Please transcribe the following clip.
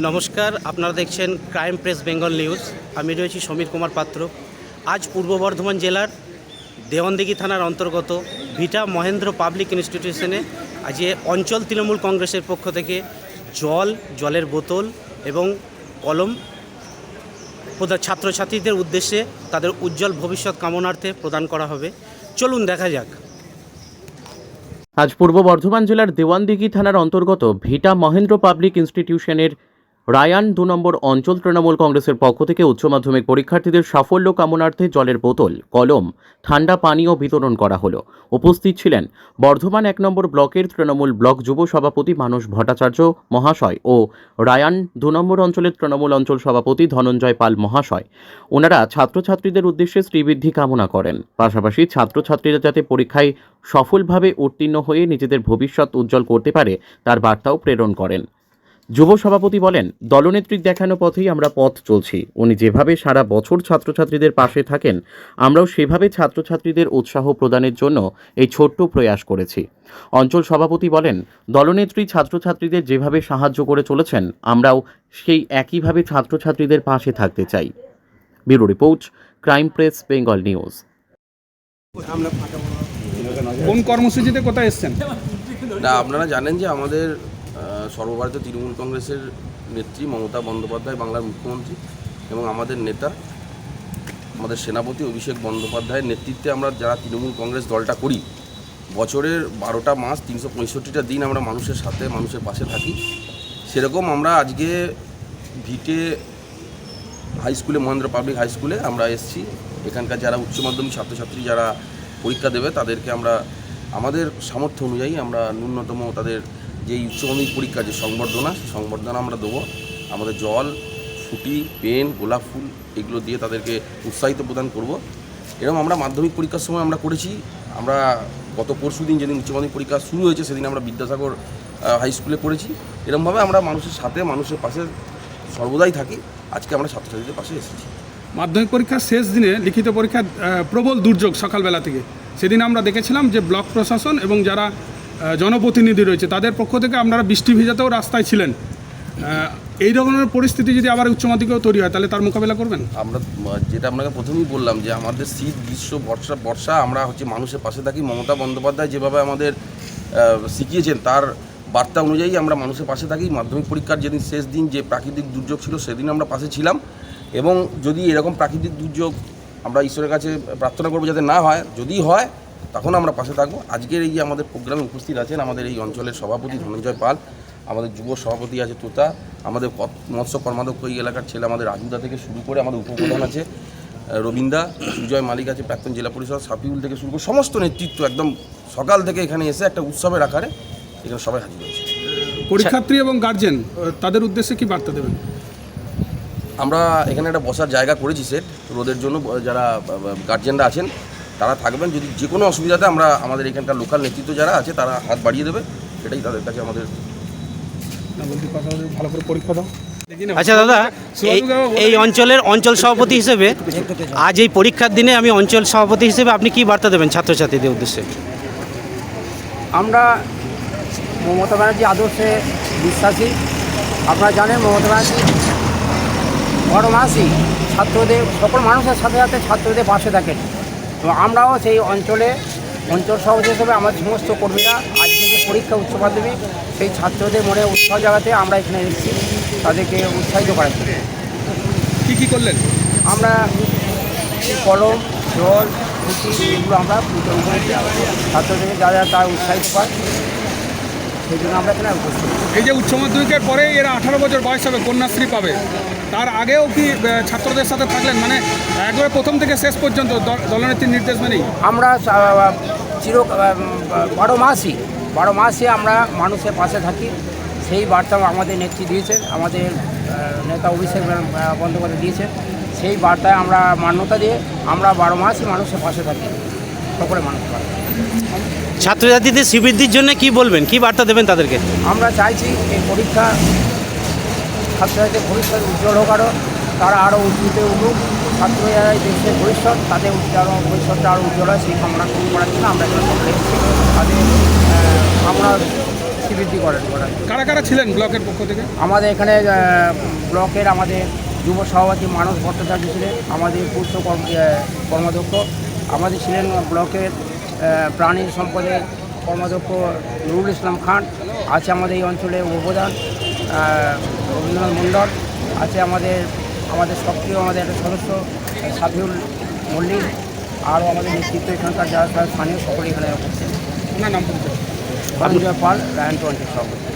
নমস্কার, আপনারা দেখছেন ক্রাইম প্রেস বেঙ্গল নিউজ আমি রয়েছি সমীর কুমার পাত্র। আজ পূর্ব বর্ধমান জেলার দেওয়ানদিঘি থানার অন্তর্গত ভিটা মহেন্দ্র পাবলিক ইনস্টিটিউশনে আজ এ অঞ্চল তৃণমূল কংগ্রেসের পক্ষ থেকে জল, জলের বোতল এবং কলম ছাত্রছাত্রীদের উদ্দেশ্যে তাদের উজ্জ্বল ভবিষ্যৎ কামনার্থে প্রদান করা হবে। চলুন দেখা যাক। আজ পূর্ব বর্ধমান জেলার দেওয়ানদিঘি থানার অন্তর্গত ভিটা মহেন্দ্র পাবলিক ইনস্টিটিউশনের রায়ান দু নম্বর অঞ্চল তৃণমূল কংগ্রেসের পক্ষ থেকে উচ্চ মাধ্যমিক পরীক্ষার্থীদের সাফল্য কামনার্থে জলের বোতল, কলম, ঠান্ডা পানীয় বিতরণ করা হলো। উপস্থিত ছিলেন বর্ধমান এক নম্বর ব্লকের তৃণমূল ব্লক যুব সভাপতি মানস ভট্টাচার্য মহাশয় ও রায়ান দু নম্বর অঞ্চলের তৃণমূল অঞ্চল সভাপতি ধনঞ্জয় পাল মহাশয়। ওনারা ছাত্রছাত্রীদের উদ্দেশ্যে শ্রীবৃদ্ধি কামনা করেন। পাশাপাশি ছাত্রছাত্রীরা যাতে পরীক্ষায় সফলভাবে উত্তীর্ণ হয়ে নিজেদের ভবিষ্যৎ উজ্জ্বল করতে পারে, তার বার্তাও প্রেরণ করেন। যুব সভাপতি বলেন দলনেত্রীর দেখানো পথেই আমরা পথ চলছি। উনি যেভাবে সারা বছর ছাত্রছাত্রীদের পাশে থাকেন আমরাও সেভাবে ছাত্রছাত্রীদের উৎসাহ প্রদানের জন্য এই ছোট্ট প্রয়াস করেছি। অঞ্চল সভাপতি বলেন দলনেত্রী ছাত্রছাত্রীদের যেভাবে সাহায্য করে চলেছেন আমরাও সেই একইভাবে ছাত্রছাত্রীদের পাশে থাকতে চাই। Bureau report crime press Bengal news. কোন কর্মসূচিতে কোথায় এসছেন? না আপনারা জানেন যে আমাদের সর্বভারতীয় তৃণমূল কংগ্রেসের নেত্রী মমতা বন্দ্যোপাধ্যায়, বাংলার মুখ্যমন্ত্রী এবং আমাদের নেতা, আমাদের সেনাপতি অভিষেক বন্দ্যোপাধ্যায়ের নেতৃত্বে আমরা যারা তৃণমূল কংগ্রেস দলটা করি, বছরের বারোটা মাস, তিনশো পঁয়ষট্টিটা দিন আমরা মানুষের সাথে, মানুষের পাশে থাকি। সেরকম আমরা আজকে ভিটে হাই স্কুলে, মহেন্দ্র পাবলিক হাই স্কুলে আমরা এসেছি। এখানকার যারা উচ্চ মাধ্যমিক ছাত্রছাত্রী যারা পরীক্ষা দেবে, তাদেরকে আমরা, আমাদের সামর্থ্য অনুযায়ী আমরা ন্যূনতম তাদের যে উচ্চ মাধ্যমিক পরীক্ষা যে সংবর্ধনা, সেই সংবর্ধনা আমরা দেবো। আমাদের জল, ফুটি, পেন, গোলাপ ফুল এগুলো দিয়ে তাদেরকে উৎসাহিত প্রদান করব। এরকম আমরা মাধ্যমিক পরীক্ষার সময় আমরা করেছি। আমরা গত পরশু দিন যেদিন উচ্চ মাধ্যমিক পরীক্ষা শুরু হয়েছে, সেদিন আমরা বিদ্যাসাগর হাই স্কুলে করেছি এরকমভাবে আমরা মানুষের সাথে, মানুষের পাশে সর্বদাই থাকি। আজকে আমরা ছাত্রছাত্রীদের পাশে এসেছি। মাধ্যমিক পরীক্ষার শেষ দিনে লিখিত পরীক্ষার প্রবল দুর্যোগ সকালবেলা থেকে। সেদিন আমরা দেখেছিলাম যে ব্লক প্রশাসন এবং যারা জনপ্রতিনিধি রয়েছে, তাদের পক্ষ থেকে আপনারা বৃষ্টি ভেজাতেও রাস্তায় ছিলেন। এই ধরনের পরিস্থিতি যদি আবার উচ্চ মাধ্যমিকেও তৈরি হয়, তাহলে তার মোকাবেলা করবেন? আমরা যেটা আপনাকে প্রথমেই বললাম যে আমাদের শীত, গ্রীষ্ম, বর্ষা বর্ষা, আমরা হচ্ছে মানুষের পাশে থাকি। মমতা বন্দ্যোপাধ্যায় যেভাবে আমাদের শিখিয়েছেন, তার বার্তা অনুযায়ী আমরা মানুষের পাশে থাকি। মাধ্যমিক পরীক্ষার যেদিন শেষ দিন যে প্রাকৃতিক দুর্যোগ ছিল, সেদিন আমরা পাশে ছিলাম। এবং যদি এরকম প্রাকৃতিক দুর্যোগ আমরা ঈশ্বরের কাছে প্রার্থনা করব যাতে না হয়, যদি হয় তখন আমরা পাশে থাকব। আজকের এই যে আমাদের প্রোগ্রামে উপস্থিত আছেন আমাদের এই অঞ্চলের সভাপতি ধনঞ্জয় পাল আমাদের যুব সভাপতি আছে তোতা আমাদের মৎস্য কর্মাধ্যক্ষ এই এলাকার ছেলে আমাদের রাজুদা থেকে শুরু করে আমাদের উপপ্রধান আছে রবীন্দা সুজয় মালিক আছে প্রাক্তন জেলা পরিষদ সাফিউল থেকে শুরু করে সমস্ত নেতৃত্ব একদম সকাল থেকে এখানে এসে একটা উৎসবের আকারে এখানে সবাই হাজির হয়েছে। পরীক্ষার্থী এবং গার্জেন তাদের উদ্দেশ্যে কি বার্তা দেবেন? আমরা এখানে একটা বসার জায়গা করেছি সেট রোদের জন্য যারা গার্জেনরা আছেন তারা থাকবেন যদি যে কোনো অসুবিধাতে আমরা আমাদের এখানকার লোকাল নেতৃত্ব যারা আছে তারা হাত বাড়িয়ে দেবে। এটাই তাদের কাছে আমাদের ভালো করে পরীক্ষা দাও। আচ্ছা দাদা এই অঞ্চলের অঞ্চল সভাপতি হিসেবে আজ এই পরীক্ষার দিনে আমি অঞ্চল সভাপতি হিসেবে আপনি কি বার্তা দেবেন ছাত্রছাত্রীদের উদ্দেশ্যে? আমরা মমতা ব্যানার্জি আদর্শে বিশ্বাসী। আপনারা জানেন মমতা ব্যানার্জি বড় মাসই ছাত্রদের সকল মানুষের সাথে সাথে ছাত্রদের পাশে থাকেন। এবং আমরাও সেই অঞ্চলে অঞ্চল সভাপতি হিসেবে আমাদের সমস্ত কর্মীরা আজকে যে পরীক্ষা উচ্চ মাধ্যমিক সেই ছাত্রদের মনে উৎসাহ জাগাতে আমরা এখানে এসেছি তাদেরকে উৎসাহিত করার জন্য। কী কি করলেন? আমরা কলম জল পুঁথি এগুলো আমরা বিতরণ করেছি ছাত্রদেরকে যা যা তারা উৎসাহিত পায় সেই জন্য আমরা এখানে উপস্থিত। এই যে উচ্চ মাধ্যমিকের পরে এরা আঠারো বছর বয়স হবে কন্যাশ্রী পাবে। তার আগেও কি ছাত্রদের সাথে থাকলেন? মানে একবারে প্রথম থেকে শেষ পর্যন্ত দলনেত্রীর নির্দেশ মেনেই? আমরা চির বারো মাসই বারো মাসে আমরা মানুষের পাশে থাকি। সেই বার্তা আমাদের নেত্রী দিয়েছেন আমাদের নেতা অভিষেক বন্দ্যোপাধ্যায় দিয়েছেন। সেই বার্তায় আমরা মান্যতা দিয়ে আমরা বারো মাসই মানুষের পাশে থাকি। সকলে মানুষের পাশে ছাত্রছাত্রীদের শ্রীবৃদ্ধির জন্য কি বলবেন? কি বার্তা দেবেন তাদেরকে? আমরা চাইছি এই পরীক্ষা ছাত্রছাত্রীদের ভবিষ্যৎ উজ্জ্বল হোক আরও তারা আরও উজ্জ্বলে উঠুক। ছাত্র যারা দেশের ভবিষ্যৎ তাদের আরও ভবিষ্যৎটা আরও উজ্জ্বল হয় সেই কামনা করার জন্য আমরা এখানে সকলে এসেছি। তাদের কামনা শ্রীবৃদ্ধি করেন কারা কারা ছিলেন ব্লকের পক্ষ থেকে? আমাদের এখানে ব্লকের আমাদের যুব সভাপতি মানস ভট্টাচার্য ছিলেন আমাদের পূর্ত কর্ম- কর্মাধ্যক্ষ। আমাদের ছিলেন ব্লকের প্রাণী সম্পদের কর্মাধ্যক্ষ নুরুল ইসলাম খান। আছে আমাদের এই অঞ্চলে আহ, রবীন্দ্রনাথ মণ্ডল। আছে আমাদের আমাদের সক্রিয় আমাদের একটা সদস্য সাফিউল মল্লিক। আরও আমাদের নেতৃত্ব এখানকার যারা তারা স্থানীয় সকলে এখানে উপস্থিত ওনার নাম পরিচয় পাল রায়ন টোয়েন্টি সভাপতি